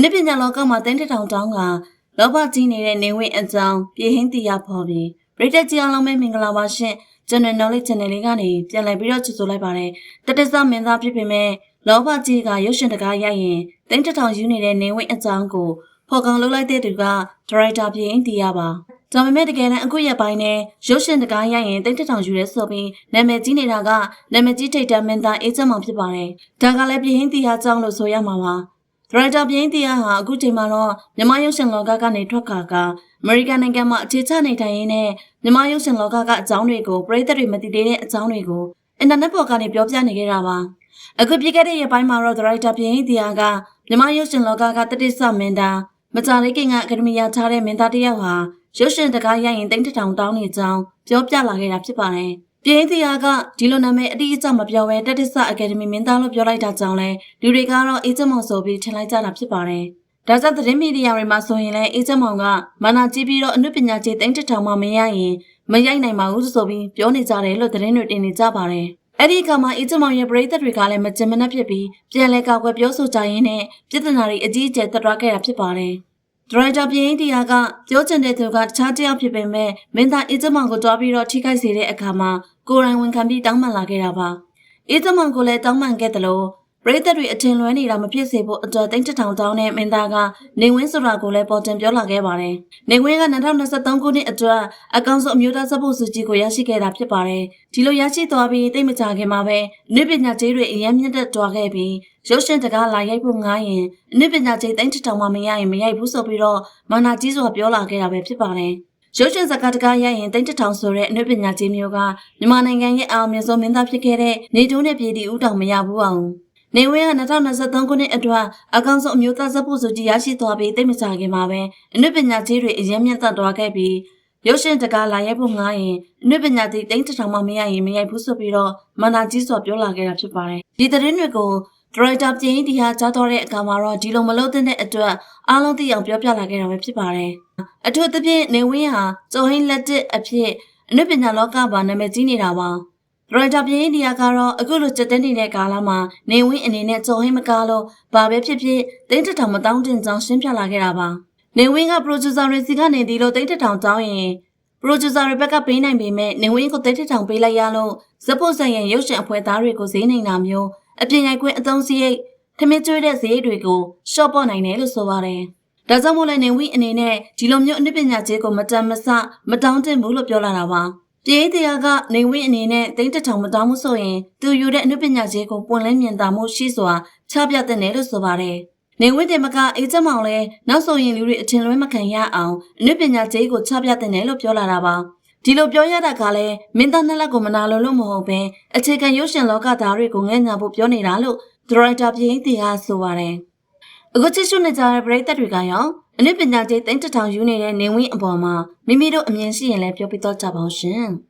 အနုပညာလောကမှာတင်းတစ်ထောင်တောင်းကလောဘကြီးနေတဲ့နေဝင်အကြောင်းပြည်ဟင်းတရားဖော်ပြီးပရိသတ်ကြီးအားလုံးပဲမင်္ဂလာပါရှင် General Knowledge Channel လေးကနေပြန်လည်ပြီးတော့ကြိုဆိုလိုက်ပါတယ်တတဆမင်းသားဖြစ်ပေမဲ့လောဘကြီးကရုပ်ရှင်တကားရိုက်ရင်တင်းတစ်ထောင်ယူနေတဲ့နေဝင်အကြောင်းကိုဖော်ကောင်လုပ်လိုက်တဲ့သူကဒါရိုက်တာပြည်ဟင်းတရားပါဒါပေမဲ့တကယ်တမ်းအခုရက်ပိုင်းနဲ့ရုပ်ရှင်တကားရိုက်ရင်တိတ်တထောင်ယူရဲဆိုပြီးနာမည်ကြီးနေတာကနာမည်ကြီးထိတ်တမ်းမင်းသားအေးချမ်းမောင်ဖြစ်ပါတယ်။ဒါကလည်းပြည်ဟင်းတရားကြောင်းလို့ဆိုရမှာပါ။ဒ ရိုက်တာပြည်ဟင်းတရားဟာအခုချိန်မှာတော့မြန်မာရုပ်ရှင်လောကကနေထွက်ခါကအမေရိကန်နိုင်ငံမှာအခြေချနေထိုင်ရင်းနဲ့မြန်မာရုပ်ရှင်လောကကအကြောင်းတွေကိုပရိသတ်တွေမသိသေးတဲ့အကြောင်းတွေကိုအင်တာနက်ပေါ်ကနေပြောပြနေကြတာပါ။အခုပြခဲ့တဲ့ရက်ပိုင်းမှာတော့ဒရိုက်တာပြည်ဟင်းတရားကမြန်မာရုပ်ရှင်လောကကတတိဆမင်းသားမကြလေးကင်ကအကယ်ဒမီရထားတဲ့မင်းသားတစ်ယောက်ဟာရုပ်ရှင်တကားရိုက်ရင်တိတ်တထောင်တောင်းနေကြောင်းပြောပြလာခဲ့တာဖြစ်ပါတယ်။ ပြင်းစရာကဒီလိုနာမည်အတိအကျမပြောဘဲတက်တဆအကယ်ဒမီမင်းသားလို့ပြောလိုက်တာကြောင့်လဲလူတွေကတော့အေးချမောင်ဆိုပြီးထင်လိုက်ကြတာဖြစ်ပါတယ်။ဒါကြောင့်သတင်းမီဒီယာတွေမှာဆိုရင်လည်းအေးချမောင်ကမာနာကြည့်ပြီးတော့အနုပညာကြီးတိတ်တထောင်မှမရရင်မရိုက်နိုင်ပါဘူးဆိုပြီးပြောနေကြတယ်လို့သတင်းတွေတင်နေကြပါတယ်။အဲ့ဒီအခါမှာအေးချမောင်ရဲ့ပရိသတ်တွေကလည်းမကြင်မနှက်ဖြစ်ပြီးပြန်လဲကောက်ွယ်ပြောဆိုကြရင်းနဲ့ပြဿနာတွေအကြီးအကျယ်တက်သွားခဲ့တာဖြစ်ပါတယ်။ ဒရိုက်တာပြင်းတီယာကပြောချင်တဲ့သူကတခြားတယောက်ဖြစ်ပေမဲ့မင်းသားအေးချမောင်ကိုတွားပြီးတော့ထိခိုက်စေတဲ့အခါမှာကိုရိုင်းဝန်ခံပြီးတောင်းပန်လာခဲ့တာပါအေးချမောင်ကိုလည်းတောင်းပန်ခဲ့တယ်လို့ပရိသတ်တွေအထင်လွဲနေတာမဖြစ်စေဖို့အတွက်တိတ်တထောင်တောင်းတဲ့မင်းသားကနေဝင်းဆိုတာကိုလည်းပေါ်တင်ပြောလာခဲ့ပါတယ်။နေဝင်းက2023ခုနှစ်အတွက်အကောင်ဆုံးအမျိုးသားစဖို့စုကြီးကိုရရှိခဲ့တာဖြစ်ပါတယ်။ဒီလိုရရှိသွားပြီးတိတ်မကြခင်မှာပဲနေပညာကျေးတွေအရင်မြင့်တက်သွားခဲ့ပြီး ရုပ်ရှင်တကားလာရိုက်ဖို့ငားရင်အနုပညာကျေးတိတ်တထောင်မှမရရင်မရိုက်ဘူးဆိုပြီးတော့မာနာကြီးစွာပြောလာခဲ့တာပဲဖြစ်ပါတယ်။ရုပ်ရှင်ဇာတ်ကားတကားရိုက်ရင်တိတ်တထောင်ဆိုတဲ့အနုပညာကျေးမျိုးကမြန်မာနိုင်ငံရဲ့အောင်မြင်ဆုံးမင်းသားဖြစ်ခဲ့တဲ့နေတိုးနဲ့ပြည်တီဦးတောင်မရဘူးအောင်။နေဝင်းက2023ခုနှစ်အတွက်အကောင်ဆုံးအမျိုးသားဇက်ဖို့စုကြီးရရှိသွားပြီးတိတ်မကြခင်မှာပဲအနုပညာကြီးတွေအရင်မြင့်တက်သွားခဲ့ပြီးရုပ်ရှင်တကားလာရိုက်ဖို့ငားရင်အနုပညာကြီးတိတ်တထောင်မှမရရင်မရိုက်ဘူးဆိုပြီးတော့မန္တာကြီးစွာပြောလာခဲ့တာဖြစ်ပါတယ်။ဒီသတင်းတွေကို ဒရိုက်တာပြင်းတီဟာကြားတော်တဲ့အခါမှာတော့ဒီလိုမလုပ်တဲ့အတွက်အားလုံးသိအောင်ပြောပြလာခဲ့တာပဲဖြစ်ပါတယ်။အထူးသဖြင့်နေဝင်းဟာကျော်ဟင်းလက်တစ်အဖြစ်အနုပညာလောကပါနာမည်ကြီးနေတာပါ။ဒရိုက်တာပြင်းဒီယာကတော့အခုလိုကြက်တဲ့နေတဲ့ကာလမှာနေဝင်းအနေနဲ့ကြော်ဟင်းမကားလို့ဘာပဲဖြစ်ဖြစ်တိတ်တထောင်မတောင်းတင်ကြောင်းရှင်းပြလာခဲ့တာပါနေဝင်းကပရိုဂျူဆာတွေစီကနေဒီလိုတိတ်တထောင်တောင်းရင်ပရိုဂျူဆာတွေဘက်ကပေးနိုင်ပေမဲ့နေဝင်းကိုတိတ်တထောင်ပေးလိုက်ရလို့ဇက်ဖို့ဆိုင်ရန်ရုပ်ရှင်အဖွဲ့သားတွေကိုဈေးနိုင်တာမျိုး အပြင်ရိုက်ခွင့်အသုံးစရိတ်ထမင်းကျွေးတဲ့ဈေးတွေကိုရှော့ပေါ့နိုင်တယ်လို့ဆိုပါတယ်ဒါကြောင့်မို့လဲနေဝင်းအနေနဲ့ဒီလိုမျိုးအနုပညာကျေးကိုမတန်မဆမတောင်းတင်ဘူးလို့ပြောလာတာပါပြေးတရားကနေဝင်းအနေနဲ့တိတ်တထောင်မတောင်းမှုဆိုရင်သူယူတဲ့အနုပညာရေးကိုပွင့်လင်းမြင်သာမှုရှိစွာချပြတဲ့နယ်လို့ဆိုပါတယ်။နေဝင်းတင်မကအေးချက်မောင်လဲနောက်ဆိုရင်လူတွေအထင်လွဲမခံရအောင်အနုပညာရေးကိုချပြတဲ့နယ်လို့ပြောလာတာပါ။ ဒီလိုပြောရတာကလည်းမင်းသားနှစ်လက်ကိုမနာလိုလို့မဟုတ်ပဲအခြေခံရုပ်ရှင်လောကသားတွေကိုငဲ့ညာဖို့ပြောနေတာလို့ဒရိုက်တာပြင်းတီဟာဆိုပါတယ်။အခုချစ်ရှုနေကြတဲ့ပရိသတ်တွေကရောအနုပညာကျေးတိတ်တထောင်ယူနေတဲ့နေဝင်းအပေါ်မှာမိမိတို့အမြင်ရှိရင်လည်းပြောပြတော့ကြပါဦးရှင်။